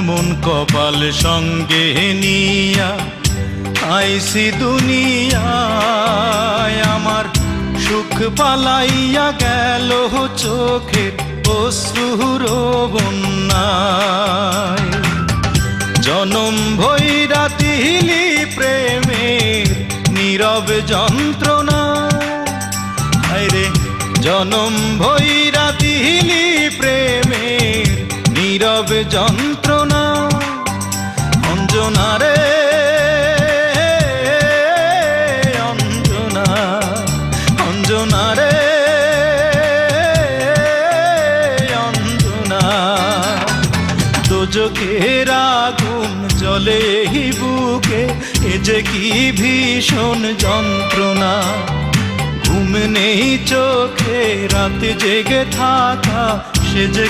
এমন কপাল সঙ্গে নিয়া আইসি দুনিয়ায়। আমার সুখ পালাইয়া গেল চোখের অশ্রুর জনম ভৈরা তিলি প্রেমের নীরব যন্ত্রণা। রে জনম ভৈরা তিলি প্রেমের নীরব যন্ত্রণা। অঞ্জনা রে, অঞ্জনা অঞ্জনা রে, অঞ্জনা। দোজকের আগুন জলে বুকে, এ যে কি ভীষণ যন্ত্রণা। ঘুম নেই চোখে, রাতে জেগে থাকা, সে যে